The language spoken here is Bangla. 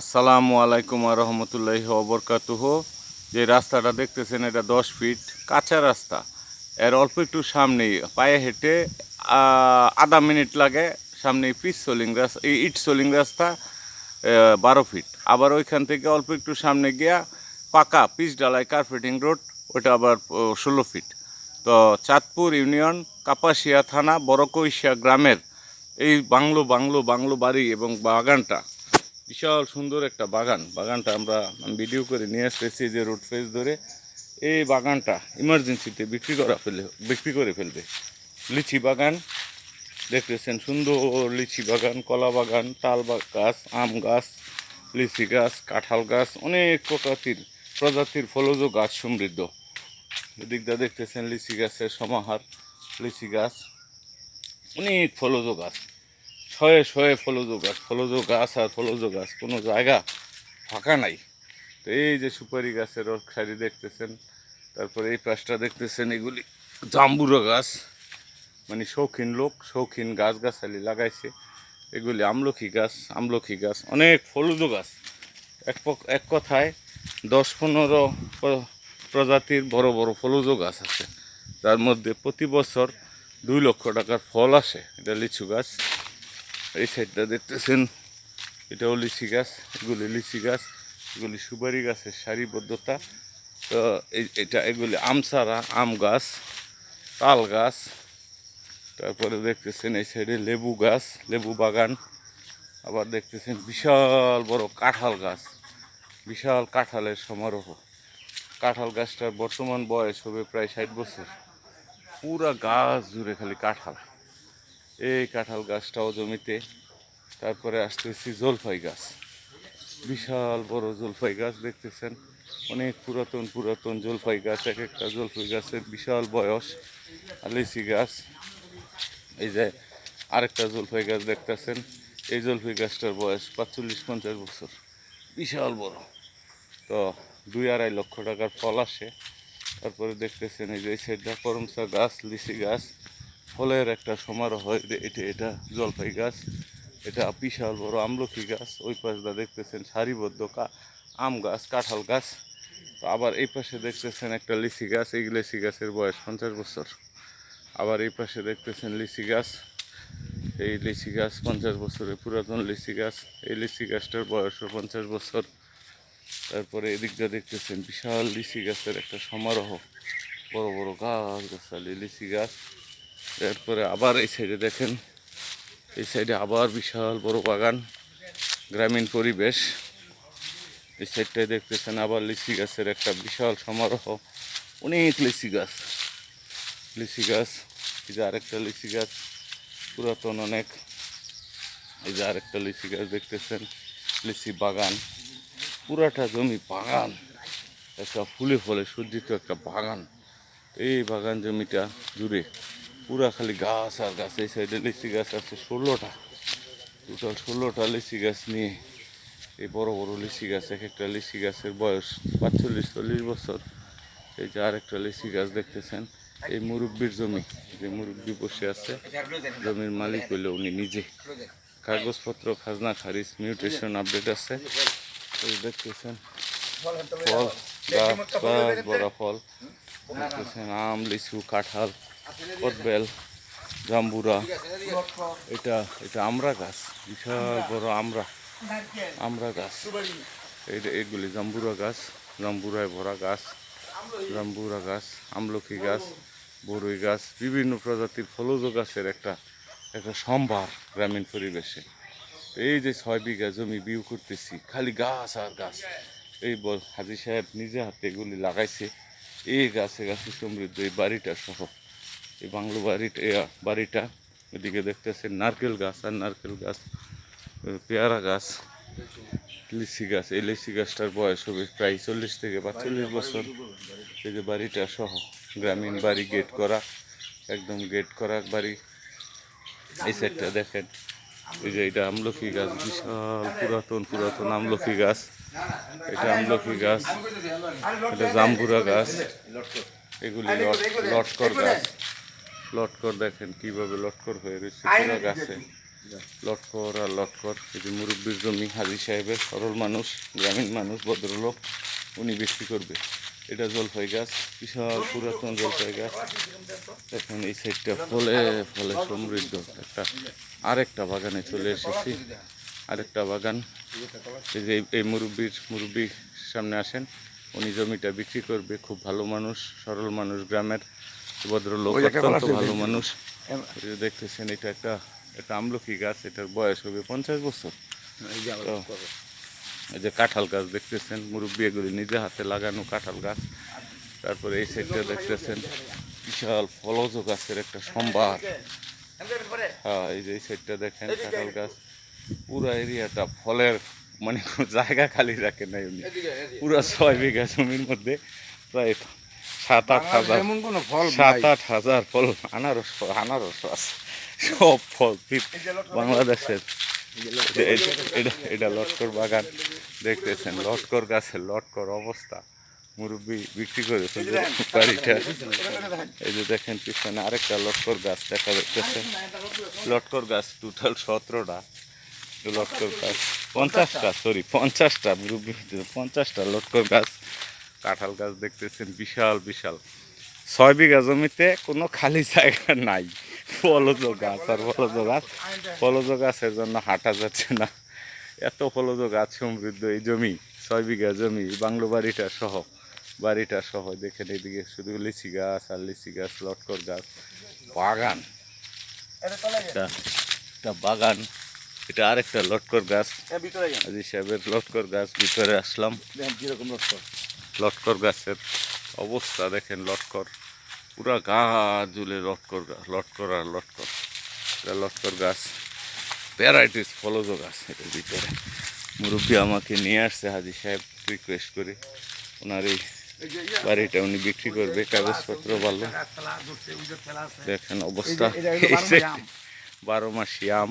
আসসালামু আলাইকুম আর রহমতুল্লাহ অবরকাতুহ যে রাস্তাটা দেখতেছেন এটা দশ ফিট কাঁচা রাস্তা। এর অল্প একটু সামনেই পায়ে হেঁটে আধা মিনিট লাগে সামনে পিচ সোলিং রাস্তা ইট সোলিং রাস্তা বারো ফিট। আবার ওইখান থেকে অল্প একটু সামনে গিয়া পাকা পিচ ডালাই কার্পেটিং রোড, ওটা আবার ষোলো ফিট। তো চাঁদপুর ইউনিয়ন, কাপাসিয়া থানা বড়কৈশিয়া গ্রামের এই বাংলো বাংলো বাংলো বাড়ি এবং বাগানটা বিশাল সুন্দর একটা বাগান। বাগানটা আমরা আমি ভিডিও করে নিয়ে আসতেছি যে রোড ফেস ধরে। এই বাগানটা ইমার্জেন্সিতে বিক্রি করা ফেলে বিক্রি করে ফেলবে। লিচি বাগান, দেখতেছেন সুন্দর লিচি বাগান, কলা বাগান, তাল গাছ, আম গাছ, লিচি গাছ, কাঁঠাল গাছ, অনেক প্রকৃতির প্রজাতির ফলজ গাছ সমৃদ্ধ। এদিকটা দেখতেছেন লিচি গাছের সমাহার। লিচি গাছ, অনেক ফলজ গাছ। শয়ে শয়ে ফলজ গাছ ফলজ গাছ আর ফলজ গাছ কোনো জায়গা ফাঁকা নাই। তো এই যে সুপারি গাছের সারি দেখতেছেন, তারপরে এই পাশটা দেখতেছেন এগুলি জাম্বুরা গাছ মানে শৌখিন লোক, শৌখিন গাছ গাছালি লাগাইছে। এগুলি আমলখি গাছ আমলখি গাছ, অনেক ফলজ গাছ এক এক কথায় দশ পনেরো প্রজাতির বড় বড় ফলজ গাছ আছে। তার মধ্যে প্রতি বছর দুই লক্ষ টাকার ফল আসে, এটা লিচু গাছ। এই সাইডটা দেখতেছেন? এটাও লিচি গাছ, এগুলি লিচি গাছ, এগুলি সুপারি গাছের সারিবদ্ধতা। তো এটা এগুলি আমসারা আম গাছ, তাল গাছ, তারপরে দেখতেছেন এই সাইডে লেবু গাছ, লেবু বাগান, আবার দেখতেছেন বিশাল বড় কাঁঠাল গাছ, বিশাল কাঁঠালের সমারোহ। কাঁঠাল গাছটার বর্তমান বয়স হবে প্রায় ষাট বছর। পুরা গাছ জুড়ে খালি কাঁঠাল। এই কাঁঠাল গাছটাও জমিতে, তারপরে আসতেছি জলফাই গাছ। বিশাল বড় জলফাই গাছ দেখতেছেন, অনেক পুরাতন পুরাতন জলফাই গাছ, এক একটা জলফাই গাছের বিশাল বয়স। আর লিচি গাছ, এই যে আরেকটা জলফাই গাছ দেখতেছেন, এই জলফাই গাছটার বয়স পাঁচচল্লিশ পঞ্চাশ বছর। বিশাল বড়। তো দুই আড়াই লক্ষ টাকার ফল আসে। তারপরে দেখতেছেন এই যে এই সাইডটা করমচা গাছ, লিচি গাছ। ফলের একটা সমারোহ এটা এটা জলপাই গাছ, এটা বিশাল বড় আমলকি গাছ, ওই পাশটা দেখতেছেন সারিবদ্ধ আম গাছ, কাঁঠাল গাছ। তো আবার এই পাশে দেখতেছেন একটা লিচি গাছ, এই লিচি গাছের বয়স পঞ্চাশ বছর। আবার এই পাশে দেখতেছেন লিচি গাছ, এই লিচি গাছ পঞ্চাশ বছরের পুরাতন লিচি গাছ, এই লিচি গাছটার বয়সও পঞ্চাশ বছর। তারপরে এদিকটা দেখতেছেন বিশাল লিচি গাছের একটা সমারোহ। বড় বড় গাছ গাছালি লিচি গাছ। এরপরে আবার এই সাইডে দেখেন, এই সাইডে আবার বিশাল বড় বাগান, গ্রামীণ পরিবেশ। এই সাইডটায় দেখতেছেন আবার লিচি গাছের একটা বিশাল সমারোহ। অনেক লিচি গাছ। লিচি গাছ, এই যে আরেকটা লিচি গাছ, পুরাতন অনেক। এই যে আরেকটা লিচি গাছ দেখতেছেন, লিচি বাগান। পুরাটা জমি বাগান। একটা ফুলে ফলে সজ্জিত একটা বাগান। এই বাগান জমিটা জুড়ে। পুরা খালি গাছ আর গাছ, এই সাইডে লিচি গাছ আছে ষোলোটা। টোটাল ষোলোটা লিচি গাছ নিয়ে এই বড় বড় লিচি গাছ, এক একটা লিচি গাছের বয়স পাঁচচল্লিশ, চল্লিশ বছর। এই যে আরেকটা লিচি গাছ দেখতেছেন, এই মুরব্বির জমি, যে মুরব্বি বসে আছে, জমির মালিক হইলে উনি নিজে। কাগজপত্র, খাজনা, খারিজ, মিউটেশন আপডেট আছে। এই দেখতেছেন, ফল, গাছ বড় ফল। দেখতেছেন আম, লিচু, কাঁঠাল কদবেল, জাম্বুরা, এটা এটা আমরা গাছ, বিশাল বড় আমরা আমরা গাছ। এইটা এগুলি জাম্বুরা গাছ, জাম্বুরায় ভরা গাছ, জাম্বুরা গাছ, আমলকি গাছ, বরই গাছ, বিভিন্ন প্রজাতির ফলজ গাছের একটা একটা সম্ভার গ্রামীণ পরিবেশে। এই যে ছয় বিঘা জমি বিউ করতেছি, খালি গাছ আর গাছ। এই বল- হাজি সাহেব নিজে হাতে এগুলি লাগাইছে। এই গাছে গাছে সমৃদ্ধ এই বাড়িটা সহ। এই বাংলো বাড়িটা বাড়িটা এদিকে দেখতেছেন, নারকেল গাছ আর নারকেল গাছ পেয়ারা গাছ, লিচি গাছ। এই লিচি গাছটার বয়স হবে প্রায় চল্লিশ থেকে পাঁচচল্লিশ বছর। এই যে বাড়িটা সহ, গ্রামীণ বাড়ি গেট করা, একদম গেট করা বাড়ি। এই সাইডটা দেখেন, এই যে এটা আমলকি গাছ, বিশাল পুরাতন পুরাতন আমলকি গাছ। এটা আমলকি গাছ, এটা জাম্বুরা গাছ, এগুলি লট- লটকর গাছ। লটকর দেখেন কীভাবে লটকর হয়ে রয়েছে পুরা গাছে লটকর আর লটকর এই যে মুরব্বীর জমি হাজি সাহেবের সরল মানুষ গ্রামীণ মানুষ ভদ্রলোক উনি বিক্রি করবে। এটা জলপাই গাছ বিশাল পুরাতন জলপাই গাছ। এখন এই সাইডটা ফলে ফলে সমৃদ্ধ। একটা আরেকটা বাগানে চলে এসেছি। আরেকটা বাগান। এই যে এই- মুরব্বীর মুরব্বীর সামনে আসেন। উনি জমিটা বিক্রি করবে। খুব ভালো মানুষ সরল মানুষ গ্রামের। ভদ্রলোক অত্যন্ত ভালো মানুষ। দেখতেছেন এটা একটা একটা আমলকি গাছ এটার বয়স হবে পঞ্চাশ বছর। এই যে কাঁঠাল গাছ দেখতেছেন মুরব্বী এগুলি নিজে হাতে লাগানো কাঁঠাল গাছ। তারপরে এই সাইডটা দেখতেছেন বিশাল ফলজ গাছের একটা সম্ভার। হ্যাঁ এই যে এই সাইডটা দেখেন কাঁঠাল গাছ। পুরো এরিয়াটা ফলের মানে কোনো জায়গা খালি রাখে নাই উনি। পুরো ছয় বিঘা জমির মধ্যে প্রায় সাত আট হাজার সাত আট হাজার ফল আনারস আনারস আছে। সব ফল বাংলাদেশের এটা এটা লটকর বাগান। দেখতেছেন লটকর গাছের লটকর অবস্থা। মুরব্বী বিক্রি করে ফেলবে বাড়িটা। এই যে দেখেন পিছনে আরেকটা লটকর গাছ দেখা যাচ্ছে। লটকর গাছ টোটাল সতেরোটা। লটকর গাছ পঞ্চাশটা সরি পঞ্চাশটা মুরব্বী পঞ্চাশটা লটকর গাছ। কাঁঠাল গাছ দেখতেছেন বিশাল বিশাল। ছয় বিঘা জমিতে কোনো খালি জায়গা নাই। ফলজ গাছ আর ফলজ গাছ। ফলজ গাছের জন্য হাঁটা যাচ্ছে না। এত ফলজ গাছ সমৃদ্ধ এই জমি ছয় বিঘা জমি বাংলো বাড়িটা সহ বাড়িটা সহ। দেখেন এদিকে শুধু লিচি গাছ আর লিচি গাছ লটকর গাছ। বাগান। একটা বাগান। এটা আরেকটা লটকর গাছ। আজি সাহেবের লটকর গাছ ভিতরে আসলাম। কীরকম লক্ষ্য লটকর গাছের অবস্থা দেখেন লটকর। পুরা গা জুলে লটকর গাছ লটকর আর লটকর। এটা লটকর গাছ ভ্যারাইটিস ফলজ গাছ এটার ভিতরে। মুরব্বী আমাকে নিয়ে আসছে হাজি সাহেব রিকোয়েস্ট করে। ওনার এই বাড়িটা উনি বিক্রি করবে কাগজপত্র ভালো। দেখেন অবস্থা। বারো মাসি আম।